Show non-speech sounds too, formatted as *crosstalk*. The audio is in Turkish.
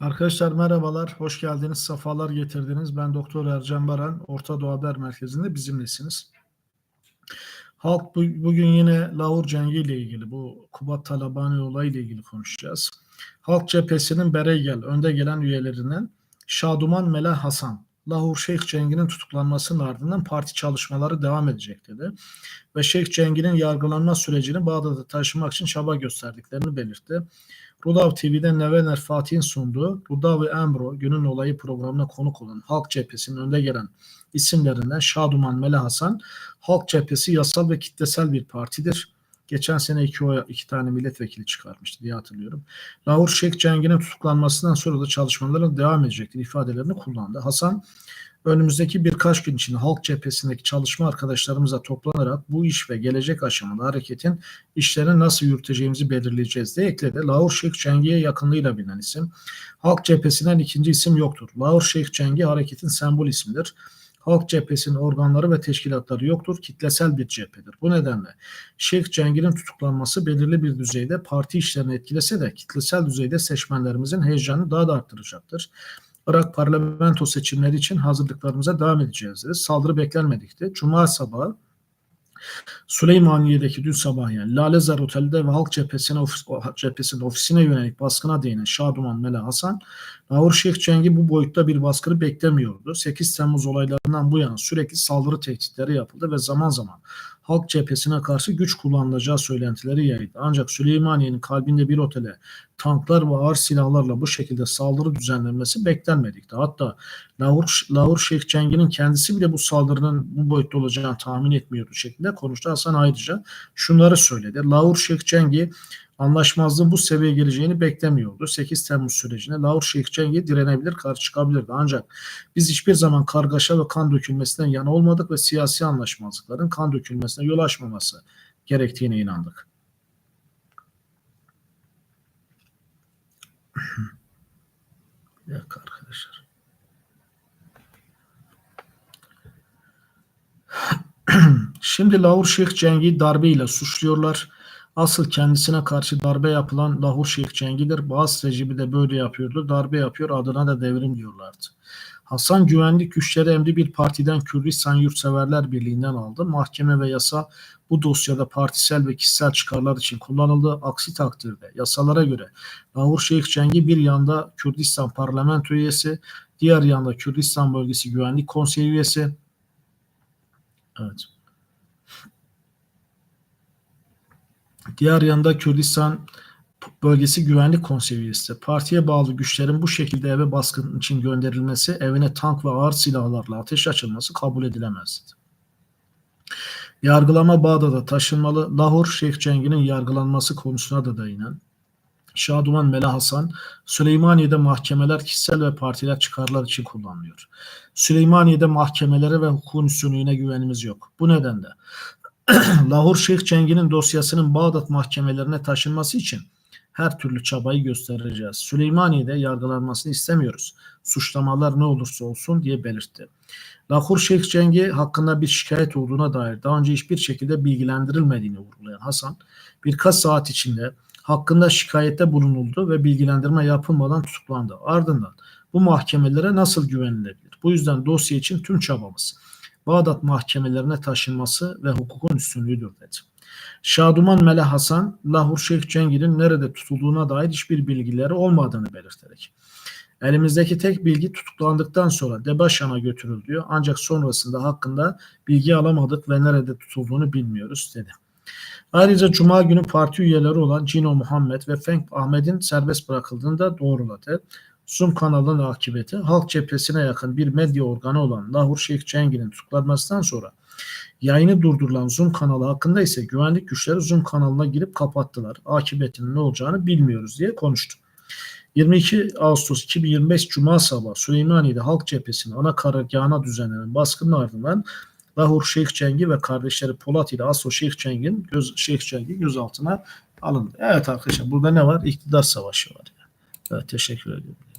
Arkadaşlar merhabalar, hoş geldiniz, safalar getirdiniz. Ben Doktor Ercan Baran, Orta Doğu Haber Merkezi'nde bizimlesiniz. Halk bu- bugün yine Lahur Cengi ile ilgili, bu Kubat Talabani olayı ile ilgili konuşacağız. Halk Cephesi'nin Bereygel önde gelen üyelerinden Şaduman Melah Hasan, Lahur Şeyh Cengi'nin tutuklanmasının ardından parti çalışmaları devam edecek dedi. Ve Şeyh Cengi'nin yargılanma sürecini Bağdat'a taşımak için çaba gösterdiklerini belirtti. Rudav TV'de Nevener Fatih'in sunduğu Rudav ve Emro günün olayı programına konuk olan Halk Cephesi'nin önde gelen isimlerinden Şaduman Mele Hasan, Halk Cephesi yasal ve kitlesel bir partidir. Geçen sene iki, oy, iki tane milletvekili çıkarmıştı diye hatırlıyorum. Lahur Şeyh Cengi'nin tutuklanmasından sonra da çalışmaların devam edecektir ifadelerini kullandı. Hasan önümüzdeki birkaç gün içinde Halk Cephesi'ndeki çalışma arkadaşlarımıza toplanarak bu iş ve gelecek aşamada hareketin işlerini nasıl yürüteceğimizi belirleyeceğiz diye ekledi. Lahur Şeyh Cengi'ye yakınlığıyla bilinen isim. Halk Cephesi'nden ikinci isim yoktur. Lahur Şeyh Cengi hareketin sembol ismidir. Halk Cephesi'nin organları ve teşkilatları yoktur. Kitlesel bir cephedir. Bu nedenle Şeyh Cengi'nin tutuklanması belirli bir düzeyde parti işlerini etkilese de kitlesel düzeyde seçmenlerimizin heyecanını daha da arttıracaktır. Irak parlamento seçimleri için hazırlıklarımıza devam edeceğiz dedi. Saldırı beklenmedikti. Cuma sabahı Süleymaniye'deki dün sabah yani Lalezar Otel'de ve Halk Cephesi'ne ofis, cephesinin ofisine yönelik baskına değinen Şaduman Mele Hasan, Nahur Şeyh Cengi bu boyutta bir baskını beklemiyordu. 8 Temmuz olaylarından bu yana sürekli saldırı tehditleri yapıldı ve zaman zaman Halk Cephesi'ne karşı güç kullanılacağı söylentileri yayıldı. Ancak Süleymaniye'nin kalbinde bir otele tanklar ve ağır silahlarla bu şekilde saldırı düzenlenmesi beklenmedikti. Hatta Lahur, Lahur Şeyh Cengi'nin kendisi bile bu saldırının bu boyutta olacağını tahmin etmiyordu şeklinde konuştu. Hasan ayrıca şunları söyledi. Lahur Şeyh Cengi anlaşmazlığın bu seviyeye geleceğini beklemiyordu. 8 Temmuz sürecine Lahur Şeyh Cengi direnebilir, karşı çıkabilirdi. Ancak biz hiçbir zaman kargaşa ve kan dökülmesinden yana olmadık ve siyasi anlaşmazlıkların kan dökülmesine yol açmaması gerektiğine inandık. Bir dakika arkadaşlar. *clears throat* Şimdi Lahur Şeyh Cengi'yi darbeyle suçluyorlar. Asıl kendisine karşı darbe yapılan Lahur Şeyh Cengi'dir. Bazı rejimi de böyle yapıyordu. Darbe yapıyor adına da devrim diyorlardı. Hasan güvenlik güçleri emri bir partiden Kürdistan Yurtseverler Birliği'nden aldı. Mahkeme ve yasa bu dosyada partisel ve kişisel çıkarlar için kullanıldı. Aksi takdirde yasalara göre Lahur Şeyh Cengi bir yanda Kürdistan parlamento üyesi, diğer yanda Kürdistan Bölgesi Güvenlik Konseyi üyesi. Evet. Diğer yanda Kürdistan Bölgesi Güvenlik Konseyi üyesi. Partiye bağlı güçlerin bu şekilde eve baskın için gönderilmesi, evine tank ve ağır silahlarla ateş açılması kabul edilemezdi. Yargılama Bağdat'a taşınmalı. Lahor Şeyh Cengi'nin yargılanması konusuna da değinen Şaduman Mele Hasan, Süleymaniye'de mahkemeler kişisel ve partiler çıkarlar için kullanılıyor. Süleymaniye'de mahkemelere ve hukukun üstünlüğüne güvenimiz yok. Bu nedenle *clears throat* Lahor Şeyh Cengi'nin dosyasının Bağdat mahkemelerine taşınması için her türlü çabayı göstereceğiz. Süleymaniye'de yargılanmasını istemiyoruz. Suçlamalar ne olursa olsun diye belirtti. Lahor Şeyh Cengi hakkında bir şikayet olduğuna dair daha önce hiçbir şekilde bilgilendirilmediğini vurgulayan Hasan, birkaç saat içinde hakkında şikayette bulunuldu ve bilgilendirme yapılmadan tutuklandı. Ardından bu mahkemelere nasıl güvenilebilir? Bu yüzden dosya için tüm çabamız Bağdat mahkemelerine taşınması ve hukukun üstünlüğüdür dedi. Şaduman Mele Hasan, Lahur Şeyh Cengi'nin nerede tutulduğuna dair hiçbir bilgileri olmadığını belirterek elimizdeki tek bilgi tutuklandıktan sonra Debaşan'a götürüldüğü ancak sonrasında hakkında bilgi alamadık ve nerede tutulduğunu bilmiyoruz dedi. Ayrıca Cuma günü parti üyeleri olan Cino Muhammed ve Fenk Ahmet'in serbest bırakıldığını da doğruladı. Zoom kanalının akıbeti Halk Cephesi'ne yakın bir medya organı olan Lahur Şeyh Cengi'nin tutuklanmasından sonra yayını durdurulan Zoom kanalı hakkında ise güvenlik güçleri Zoom kanalına girip kapattılar. Akıbetinin ne olacağını bilmiyoruz diye konuştu. 22 Ağustos 2025 Cuma sabahı Süleymaniye'de Halk Cephesi'nin ana karargahına düzenlenen baskının ardından Lahur Şeyh Cengi ve kardeşleri Polat ile Aso Şeyh Ceng'in göz, Şeyh Cengi gözaltına alındı. Evet arkadaşlar burada ne var? İktidar savaşı var. Evet teşekkür ediyorum.